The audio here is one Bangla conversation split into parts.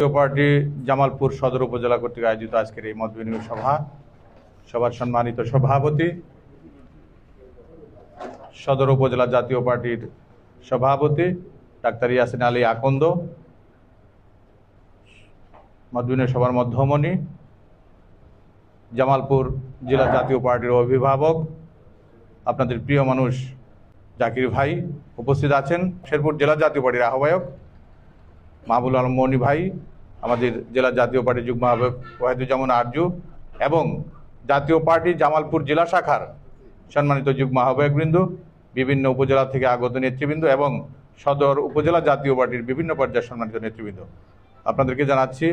জাতীয় পার্টি, জামালপুর সদর উপজেলা কর্তৃক আয়োজিত আজকের এই মত বিনিময় সভা, সবার সম্মানিত সভাপতি, সদর উপজেলা জাতীয় পার্টির সভাপতি, ডাক্তার ইয়াসিন আলী আকন্দ, মত সভার মধ্যমণি, জামালপুর জেলা জাতীয় পার্টির অভিভাবক, আপনাদের প্রিয় মানুষ জাকির ভাই উপস্থিত আছেন, শেরপুর জেলা জাতীয় পার্টির আহ্বায়ক। মাহবুল আলম মনি ভাই, আমাদের জেলা জাতীয় পার্টির যুগ্ম ওয়াহিদুজ্জামান আরজু এবং জাতীয় পার্টি জামালপুর জেলা শাখার সম্মানিত যুগ্ম আহ্বায়কবৃন্দ, বিভিন্ন উপজেলা থেকে আগত নেতৃবৃন্দ এবং সদর উপজেলা জাতীয় পার্টির বিভিন্ন পর্যায়ের সম্মানিত নেতৃবৃন্দ। আপনাদেরকে জানাচ্ছি,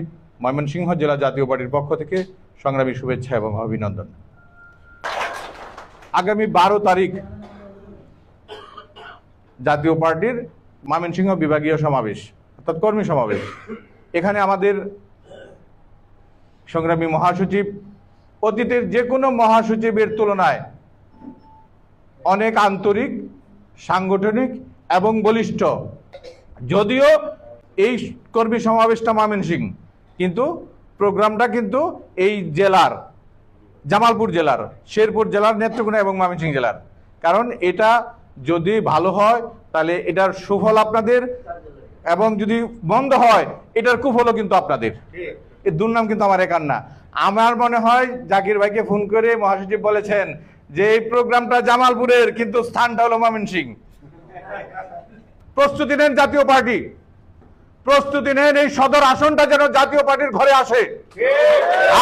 ময়মনসিংহ জেলা জাতীয় পার্টির পক্ষ থেকে সংগ্রামী শুভেচ্ছা এবং অভিনন্দন। আগামী বারো তারিখ জাতীয় পার্টির ময়মনসিংহ বিভাগীয় সমাবেশ। অর্থাৎ কর্মী সমাবেশ। এখানে আমাদের সংগ্রামী মহাসচিব, অতীতের যে কোনো মহাসচিবের তুলনায় অনেক আন্তরিক, সাংগঠনিক এবং বলিষ্ঠ। যদিও এই কর্মী সমাবেশটা ময়মনসিং, কিন্তু প্রোগ্রামটা কিন্তু এই জেলার, জামালপুর জেলার, শেরপুর জেলার নেত্রকোনা এবং ময়মনসিংহ জেলার। কারণ এটা যদি ভালো হয়, তাহলে এটার সুফল আপনাদের এবং যদি বন্ধ হয়, এটার কুফলও কিন্তু আপনাদের। এর দুর্নাম কিন্তু আমার একার না। আমার মনে হয় জাকির ভাইকে ফোন করে মহাসচিব বলেছেন যে এই প্রোগ্রামটা জামালপুরের, কিন্তু স্থানটা হলো ময়মনসিং প্রস্তুতি নেন জাতীয় পার্টি। প্রস্তুতি নেন এই সদর আসনটা যেন জাতীয় পার্টির ঘরে আসে।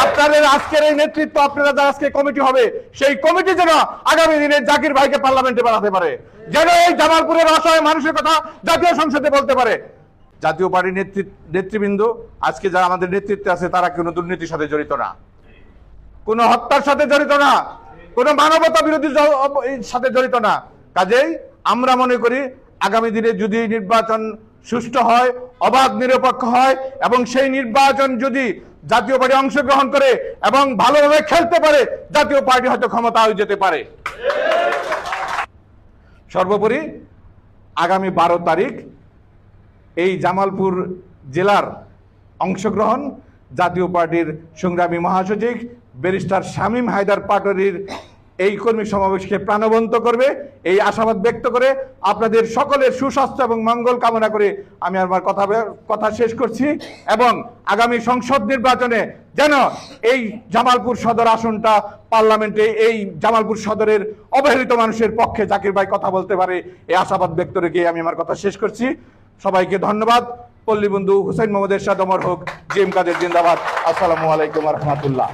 আপনাদের আজকের এই নেতৃত্ব, আপনারা যারা আজকে কমিটি হবে, সেই কমিটি যেন আগামী দিনে জাকির ভাইকে পার্লামেন্টে বাড়াতে পারে। যেন এই জামালপুরের অসহায় মানুষের কথা জাতীয় সংসদে বলতে পারে। জাতীয় পার্টির নেতৃবৃন্দ, আজকে যারা আমাদের নেতৃত্বে আছে, তারা কোনো দুর্নীতির সাথে জড়িত না। কোনো হত্যার সাথে জড়িত না। কোনো মানবতা বিরোধী সাথে জড়িত না। কাজেই আমরা মনে করি, আগামী দিনে যদি নির্বাচন সুষ্ঠু হয়, অবাধ, নিরপেক্ষ হয়, এবং সেই নির্বাচন যদি জাতীয় পার্টি অংশগ্রহণ করে এবং ভালোভাবে খেলতে পারে, জাতীয় পার্টি হয়তো ক্ষমতায় যেতে পারে। সর্বোপরি আগামী বারো তারিখ এই জামালপুর জেলার অংশগ্রহণ জাতীয় পার্টির সংগ্রামী মহাসচিব ব্যারিস্টার শামীম হায়দার পাটোয়ারির এই কর্মী সমাবেশকে প্রাণবন্ত করবে। এই আশাবাদ ব্যক্ত করে আপনাদের সকলের সুস্বাস্থ্য এবং মঙ্গল কামনা করে আমি আমার কথা কথা শেষ করছি এবং আগামী সংসদ নির্বাচনে যেন এই জামালপুর সদর আসনটা পার্লামেন্টে এই জামালপুর সদরের অবহেলিত মানুষের পক্ষে জাকির ভাই কথা বলতে পারে, এই আশাবাদ ব্যক্ত রেখে আমি আমার কথা শেষ করছি। সবাইকে ধন্যবাদ। পল্লী বন্ধু হুসেন মোহাম্মদ এরশাদ অমর হোক। জি এম কাদের জিন্দাবাদ। আসসালামু আলাইকুম রহমতুল্লাহ।